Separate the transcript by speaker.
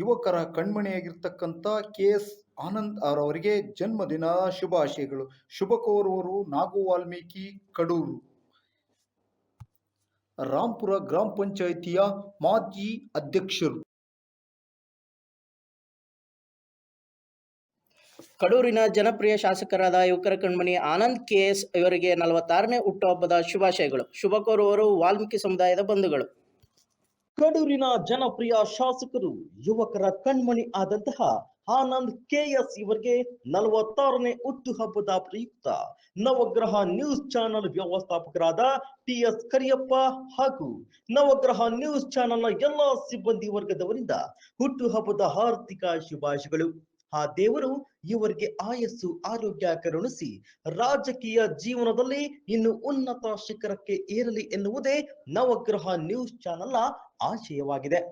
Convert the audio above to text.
Speaker 1: ಯುವಕರ ಕಣ್ಮಣಿಯಾಗಿರ್ತಕ್ಕಂಥ K S Anand ಅವರವರಿಗೆ ಜನ್ಮದಿನ ಶುಭಾಶಯಗಳು. ಶುಭ ಕೋರುವರು ನಾಗು ವಾಲ್ಮೀಕಿ, ಕಡೂರು. ರಾಂಪುರ ಗ್ರಾಮ ಪಂಚಾಯಿತಿಯ ಮಾಜಿ ಅಧ್ಯಕ್ಷರು.
Speaker 2: ಕಡೂರಿನ ಜನಪ್ರಿಯ ಶಾಸಕರಾದ ಯುವಕರ ಕಣ್ಮಣಿ ಆನಂದ್ ಕೆ ಎಸ್ ಇವರಿಗೆ ನಲವತ್ತಾರನೇ ಹುಟ್ಟುಹಬ್ಬದ ಶುಭಾಶಯಗಳು. ಶುಭ ಕೋರುವವರು ವಾಲ್ಮೀಕಿ ಸಮುದಾಯದ ಬಂಧುಗಳು.
Speaker 3: ಕಡೂರಿನ ಜನಪ್ರಿಯ ಶಾಸಕರು, ಯುವಕರ ಕಣ್ಮಣಿ ಆದಂತಹ ಆನಂದ್ ಕೆಎಸ್ ಇವರಿಗೆ ನಲವತ್ತಾರನೇ ಹುಟ್ಟುಹಬ್ಬದ ಪ್ರಯುಕ್ತ ನವಗ್ರಹ ನ್ಯೂಸ್ ಚಾನೆಲ್ ವ್ಯವಸ್ಥಾಪಕರಾದ ಟಿ ಎಸ್ ಕರಿಯಪ್ಪ ಹಾಗೂ ನವಗ್ರಹ ನ್ಯೂಸ್ ಚಾನೆಲ್ನ ಎಲ್ಲಾ ಸಿಬ್ಬಂದಿ ವರ್ಗದವರಿಂದ ಹುಟ್ಟುಹಬ್ಬದ ಆರ್ಥಿಕ ಶುಭಾಶಯಗಳು. ಆ ದೇವರು ಇವರಿಗೆ ಆಯಸ್ಸು, ಆರೋಗ್ಯ ಕರುಣಿಸಿ. ರಾಜಕೀಯ ಜೀವನದಲ್ಲಿ ಇನ್ನು ಉನ್ನತ ಶಿಖರಕ್ಕೆ ಏರಲಿ ಎನ್ನುವುದೇ ನವಗ್ರಹ ನ್ಯೂಸ್ ಚಾನೆಲ್ನ ಆಶಯವಾಗಿದೆ.